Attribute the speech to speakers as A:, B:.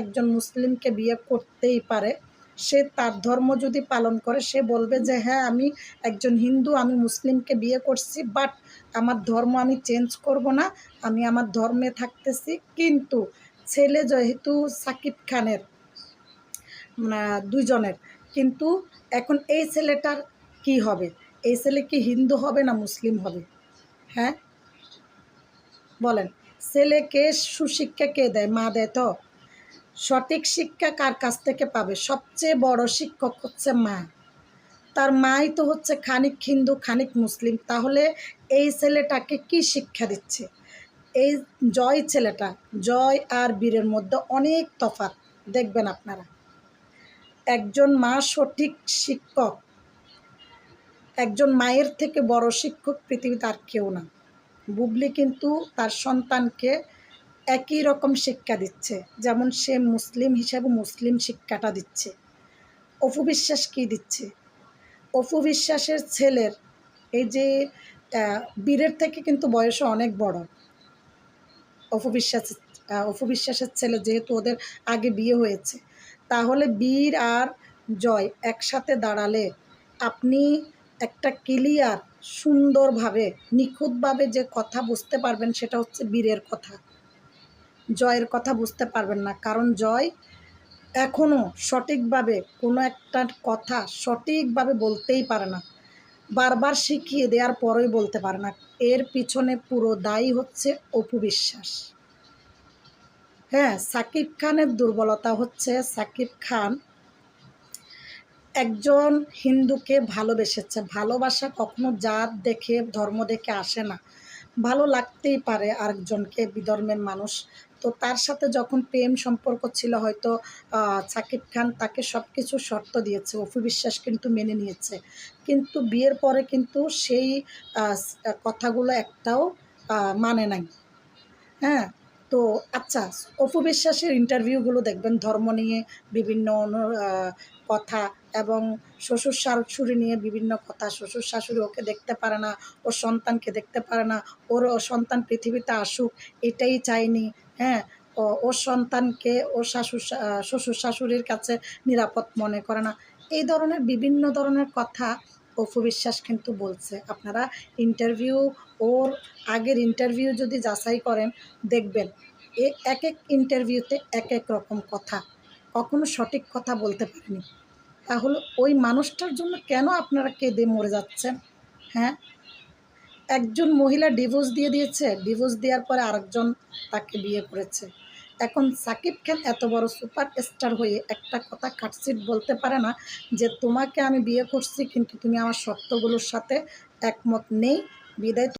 A: একজন মুসলিমকে বিয়ে করতেই পারে। সে তার ধর্ম যদি পালন করে, সে বলবে যে হ্যাঁ আমি একজন হিন্দু, আমি মুসলিমকে বিয়ে করছি বাট আমার ধর্ম আমি চেঞ্জ করব না, আমি আমার ধর্মে থাকতেছি। কিন্তু ছেলে যেহেতু সাকিব খানের দুজনের কিন্তু এখন এই ছেলেটার কি হবে? এই ছেলে কি হিন্দু হবে না মুসলিম হবে? হ্যাঁ? বলেন, ছেলেকে সুশিক্ষা কে দেয়? মা দেয় তো? সঠিক শিক্ষা কার কাছ থেকে পাবে? সবচেয়ে বড় শিক্ষক হচ্ছে মা। তার মাই তো হচ্ছে খানিক হিন্দু, খানিক মুসলিম। তাহলে এই ছেলেটাকে কি শিক্ষা দিচ্ছে? এই জয় ছেলেটা, জয় আর বীরের মধ্যে অনেক তফাৎ। দেখবেন আপনারা। একজন মা সঠিক শিক্ষক, একজন মায়ের থেকে বড় শিক্ষক পৃথিবীতে আর কেউ না। বুবলি কিন্তু তার সন্তানকে একই রকম শিক্ষা দিচ্ছে। যেমন সে মুসলিম হিসাবে মুসলিম শিক্ষাটা দিচ্ছে। অপু বিশ্বাস কী দিচ্ছে? অপু বিশ্বাসের ছেলের এই যে বীরের থেকে কিন্তু বয়সে অনেক বড়। অপু বিশ্বাস অপু বিশ্বাসের ছেলে যেহেতু ওদের আগে বিয়ে হয়েছে, তাহলে বীর আর জয় একসাথে দাঁড়ালে আপনি একটা ক্লিয়ার, সুন্দরভাবে, নিখুঁতভাবে যে কথা বুঝতে পারবেন সেটা হচ্ছে বীরের কথা। জয়ের কথা বুঝতে পারবেন না। কারণ জয় এখনও সঠিকভাবে কোনো একটা কথা সঠিকভাবে বলতেই পারে না। বারবার শিখিয়ে দেওয়ার পরেই বলতে পারে না। এর পিছনে পুরো দায়ী হচ্ছে অপু বিশ্বাস। হ্যাঁ সাকিব খানের দুর্বলতা হচ্ছে সাকিব খান একজন হিন্দুকে ভালোবেসেছে। ভালোবাসা কখনো জাত দেখে, ধর্ম দেখে আসে না। ভালো লাগতেই পারে আরেকজনকে, বিধর্মের মানুষ। তো তার সাথে যখন প্রেম সম্পর্ক ছিল, হয়তো সাকিব খান তাকে সব কিছু শর্ত দিয়েছে অপু বিশ্বাস কিন্তু মেনে নিয়েছে। কিন্তু বিয়ের পরে কিন্তু সেই কথাগুলো একটাও মানে নাই। হ্যাঁ? তো আচ্ছা অপু বিশ্বাসের ইন্টারভিউগুলো দেখবেন, ধর্ম নিয়ে বিভিন্ন কথা এবং শ্বশুর শাশুড়ি নিয়ে বিভিন্ন কথা। শ্বশুর শাশুড়ি ওকে দেখতে পারে না, ওর সন্তানকে দেখতে পারে না, ওর সন্তান পৃথিবীতে আসুক, এটাই চাইনি হ্যাঁ ও- ওর সন্তানকে ওর শাশুর শ্বশুর শাশুড়ির কাছে নিরাপদ মনে করে না। এই ধরনের বিভিন্ন ধরনের কথা অপু বিশ্বাস কিন্তু বলছে। আপনারা ইন্টারভিউ ওর আগের ইন্টারভিউ যদি যাচাই করেন, দেখবেন এ এক এক ইন্টারভিউতে এক এক রকম কথা। কখনো সঠিক কথা বলতে পারেনি। তাহলে ওই মানুষটার জন্য কেন আপনারা কেঁদে মরে যাচ্ছেন? হ্যাঁ একজন মহিলা ডিভোর্স দিয়ে দিয়েছে। ডিভোর্স দেওয়ার পরে আরেকজন তাকে বিয়ে করেছে। এখন সাকিব খান এত বড় সুপার স্টার হয়ে একটা কথা কাটসিট বলতে পারে না যে, তোমাকে আমি বিয়ে করছি, কিন্তু তুমি আমার শর্তগুলোর সাথে একমত নেই। বিদায়